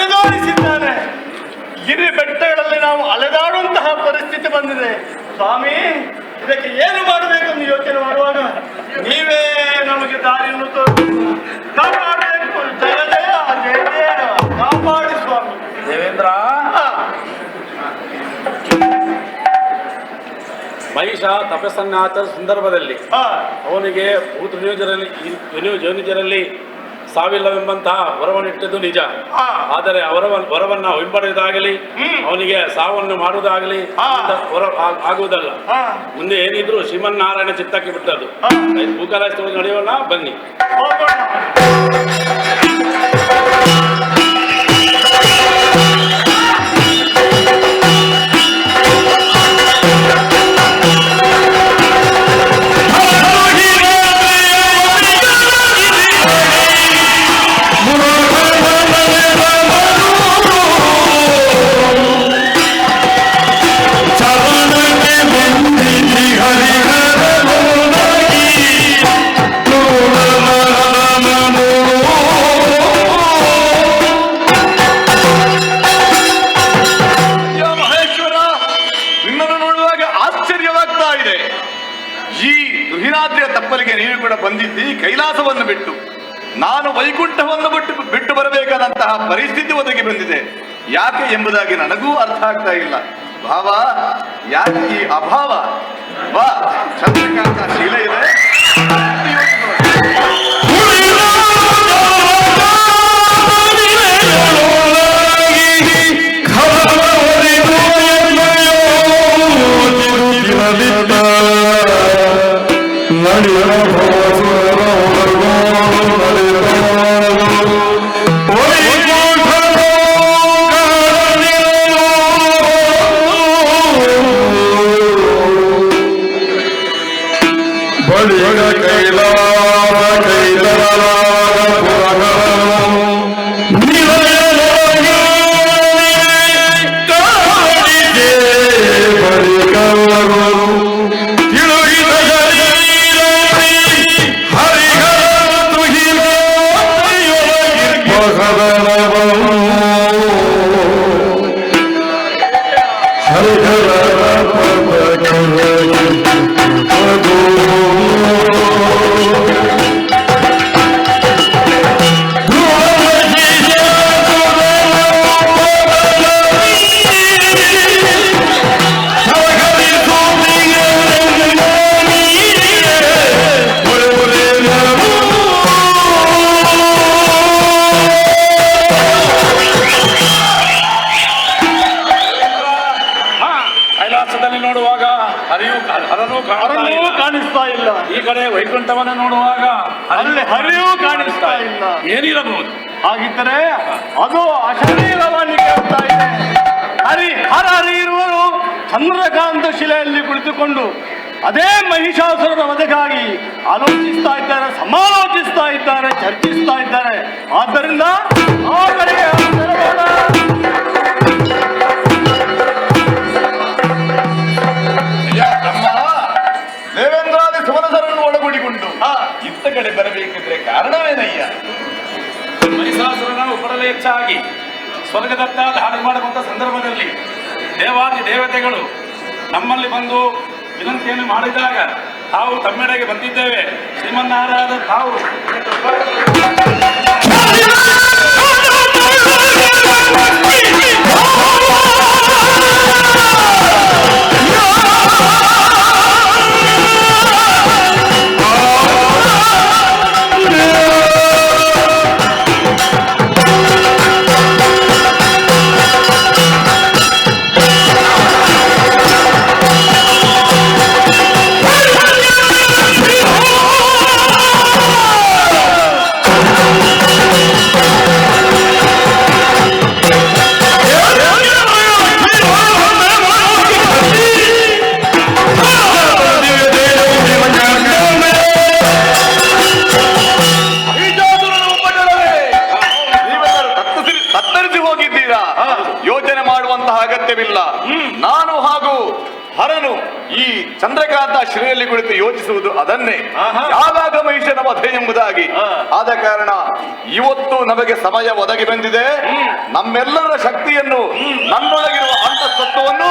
ಹೊಡೆದಾಡಿಸಿದ್ದಾನೆ ಗಿರಿ ಬೆಟ್ಟಗಳಲ್ಲಿ ನಾವು ಅಲೆದಾಡುವಂತಹ ಪರಿಸ್ಥಿತಿ ಬಂದಿದೆ. ಸ್ವಾಮಿ ಇದಕ್ಕೆ ಏನು ಮಾಡಬೇಕೆಂದು ಯೋಚನೆ ಮಾಡುವಾಗ ನೀವೇ ನಮಗೆ ದಾರಿಯನ್ನು ತೋರಿಸಿ. ಕಾಪಾಡಬೇಕು ಜಯ ಜಯ ಜಯ ಜಯ. ಕಾಪಾಡಿ ಸ್ವಾಮಿ. ದೇವೇಂದ್ರ. ಮಹಿಷ ತಪಸ್ಸನ್ನಾಚ ಸಂದರ್ಭದಲ್ಲಿ ಅವನಿಗೆ ಭೂತ ನಿಯೋಜರಲ್ಲಿ ಸಾವಿಲ್ಲವೆಂಬಂತಹ ವರವನ್ನಿಟ್ಟದ್ದು ನಿಜ. ಆದರೆ ಅವರ ವರವನ್ನ ಹಿಂಪಡೆಯುವುದಾಗಲಿ ಅವನಿಗೆ ಸಾವನ್ನು ಮಾಡುವುದಾಗಲಿ ಆಗುವುದಲ್ಲ. ಮುಂದೆ ಏನಿದ್ರು ಶ್ರೀಮನ್ನಾರಾಯಣ ಚಿತ್ತಕ್ಕೆ ಬಿಟ್ಟದ್ದು. ಆ. ಭೂಕಾಲಾಸ್ತಿ ನಡೆಯೋಣ ಬನ್ನಿ. ಈ ದುಹಿರಾದ್ರಿಯ ತಪ್ಪಲಿಗೆ ನೀನು ಕೂಡ ಬಂದಿದ್ದಿ, ಕೈಲಾಸವನ್ನು ಬಿಟ್ಟು. ನಾನು ವೈಕುಂಠವನ್ನು ಬಿಟ್ಟು ಬಿಟ್ಟು ಬರಬೇಕಾದಂತಹ ಪರಿಸ್ಥಿತಿ ಒದಗಿ ಬಂದಿದೆ. ಯಾಕೆ ಎಂಬುದಾಗಿ ನನಗೂ ಅರ್ಥ ಆಗ್ತಾ ಇಲ್ಲ. ಭಾವ, ಯಾಕೆ ಈ ಅಭಾವ? ಬಾ, ಚಂದ್ರಕಾಂತ ಶೀಲ ಇದೆ. não ಚಂದ್ರಕಾಂತ ಶಿಲೆಯಲ್ಲಿ ಕುಳಿತುಕೊಂಡು ಅದೇ ಮಹಿಷಾಸುರನ ವಧೆಗಾಗಿ ಆಲೋಚಿಸ್ತಾ ಇದ್ದಾರೆ ಸಮಾಲೋಚಿಸ್ತಾ ಇದ್ದಾರೆ ಚರ್ಚಿಸ್ತಾ ಇದ್ದಾರೆ. ಆದ್ದರಿಂದ ಆ ಕಡೆಗೆ ದೇವೇಂದ್ರಾದಿ ಸುಮನಸರನ್ನು ಒಳಗೂಡಿಕೊಂಡು ಇತ್ತ ಕಡೆ ಬರಬೇಕಿದ್ರೆ ಕಾರಣವೇನಯ್ಯ? ಮಹಿಷಾಸುರನ ಉಪಡಲೆ ಹೆಚ್ಚಾಗಿ ಸ್ವರ್ಗದತ್ತ ಹಾಡು ಮಾಡುವಂತ ಸಂದರ್ಭದಲ್ಲಿ ದೇವಾದಿ ದೇವತೆಗಳು ನಮ್ಮಲ್ಲಿ ಬಂದು ವಿನಂತಿಯನ್ನು ಮಾಡಿದಾಗ ತಾವು ತಮ್ಮೆಡೆಗೆ ಬಂದಿದ್ದೇವೆ. ಶ್ರೀಮನ್ನಾರಾಯಣ ತಾವು. ಅದನ್ನೇ. ಯಾವಾಗ ಮಹಿಷನ ವಧೆ ಎಂಬುದಾಗಿ. ಆದ ಕಾರಣ ಇವತ್ತು ನಮಗೆ ಸಮಯ ಒದಗಿ ಬಂದಿದೆ. ನಮ್ಮೆಲ್ಲರ ಶಕ್ತಿಯನ್ನು ನಮ್ಮೊಳಗಿರುವ ಅಂತಸ್ತತ್ವವನ್ನು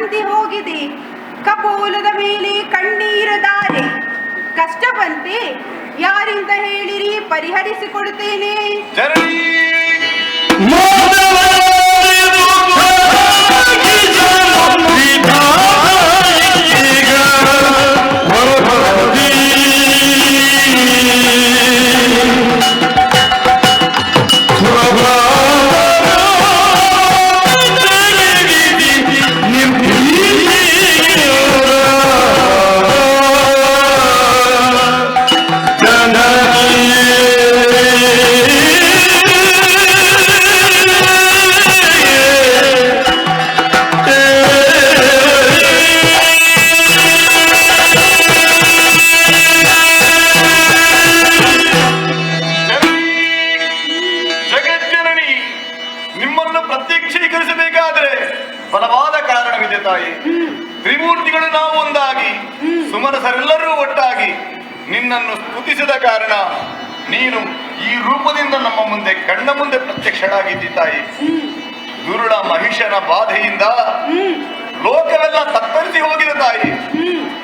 ಮುಖಾರವಿತ್ತವು ಹೋಗಿದೆ. ಕಪೋಲದ ಮೇಲೆ ಕಣ್ಣೀರ ದಾರೆ. ಕಷ್ಟ ಬಂತೆ ಯಾರಿಂದ ಹೇಳಿರಿ ಪರಿಹರಿಸಿಕೊಡುತ್ತೇನೆ.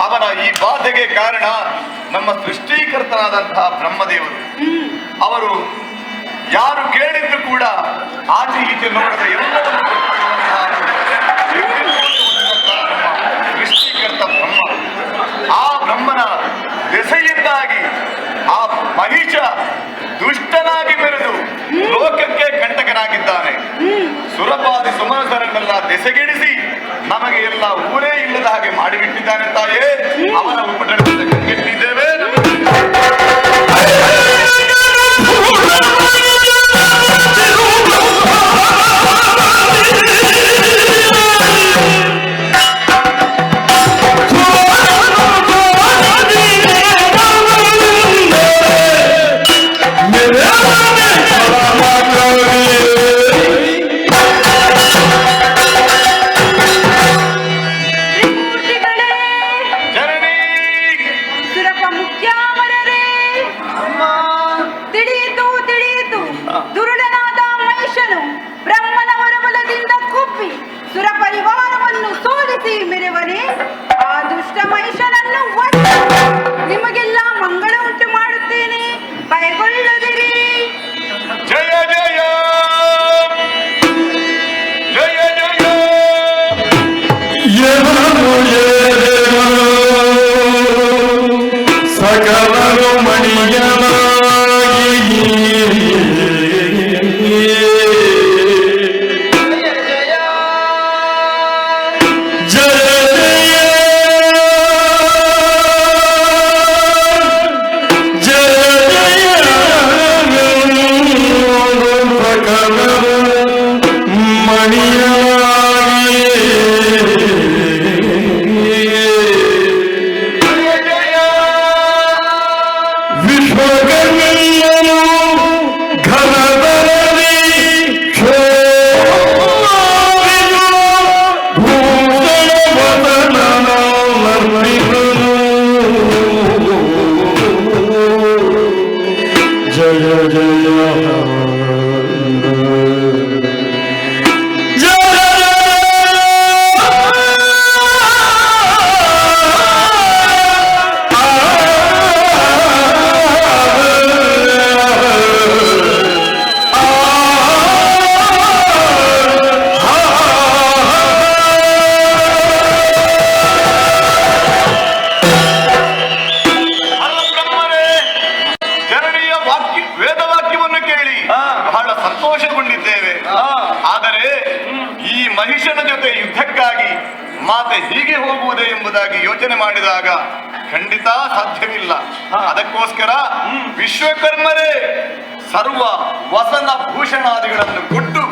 ಅವನ ಈ ಬಾಧೆಗೆ ಕಾರಣ ನಮ್ಮ ಸೃಷ್ಟೀಕರ್ತನಾದಂತಹ ಬ್ರಹ್ಮದೇವರು. ಅವರು ಯಾರು ಕೇಳಿದ್ರು ಕೂಡ ಆಚೆ ಈಚೆ ನೋಡದ ಸೃಷ್ಟಿಕರ್ತ ಬ್ರಹ್ಮ. ಆ ಬ್ರಹ್ಮನ ದೆಸೆಯಿಂದಾಗಿ ಆ ಮಹಿಷ ದುಷ್ಟನಾಗಿ ಬೆರೆದು ಲೋಕಕ್ಕೆ ಕಂಟಕನಾಗಿದ್ದಾನೆ ಸುರಪಾದಿ ಸುಮನಸರನ್ನೆಲ್ಲ ದೆಸೆಗೆಡಿಸಿ ನಮಗೆ ಎಲ್ಲ ಊರೇ ಇಲ್ಲದ ಹಾಗೆ ಮಾಡಿಬಿಟ್ಟಿದ್ದಾನೆ ತಾಯೇ. ಅವನ ಉಪಟಳದಿಂದ ಕಂಗೆಟ್ಟಿದ್ದೇವೆ मुझे ಅದಕ್ಕೋಸ್ಕರ ವಿಶ್ವಕರ್ಮರೇ ಸರ್ವ ವಸನ ಭೂಷಣಾದಿಗಳನ್ನು ಕೊಟ್ಟು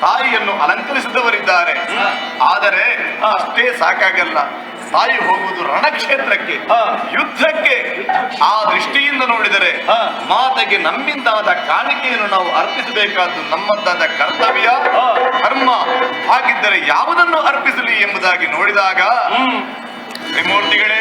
ತಾಯಿಯನ್ನು ಅಲಂಕರಿಸಿದವರಿದ್ದಾರೆ. ಆದರೆ ಅಷ್ಟೇ ಸಾಕಾಗಲ್ಲ. ತಾಯಿ ಹೋಗುವುದು ರಣಕ್ಷೇತ್ರಕ್ಕೆ ಯುದ್ಧಕ್ಕೆ. ಆ ದೃಷ್ಟಿಯಿಂದ ನೋಡಿದರೆ ಮಾತೆಗೆ ನಮ್ಮಿಂದಾದ ಕಾಣಿಕೆಯನ್ನು ನಾವು ಅರ್ಪಿಸಬೇಕಾದ್ದು ನಮ್ಮದ್ದಾದ ಕರ್ತವ್ಯ. ಧರ್ಮ. ಹಾಗಿದ್ದರೆ ಯಾವುದನ್ನು ಅರ್ಪಿಸಲಿ ಎಂಬುದಾಗಿ ನೋಡಿದಾಗ ತ್ರಿಮೂರ್ತಿಗಳೇ.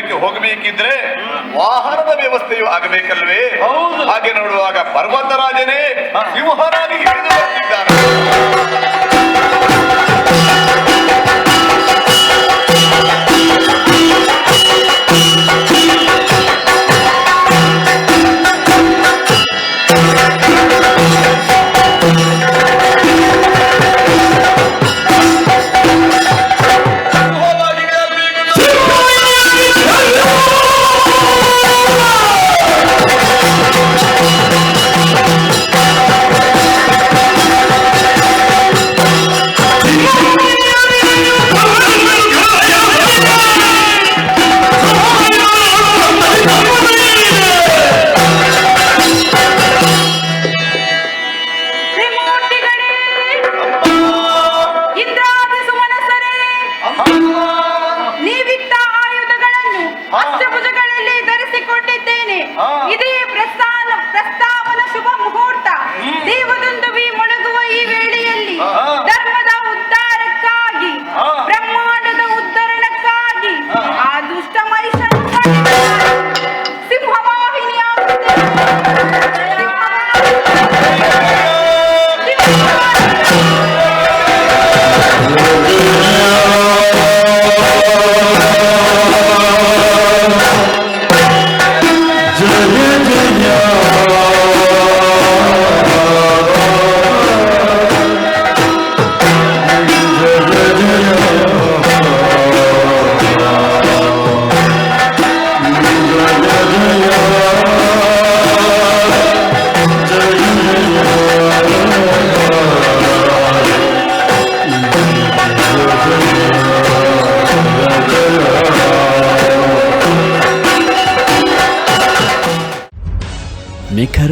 ದೇಶಕ್ಕೆ ಹೋಗಬೇಕಿದ್ರೆ ವಾಹನದ ವ್ಯವಸ್ಥೆಯು ಆಗಬೇಕಲ್ವೇ? ಹಾಗೆ ನೋಡುವಾಗ ಪರ್ವತರಾಜನೇ ಸಿಂಹರಾಜಿಗೆ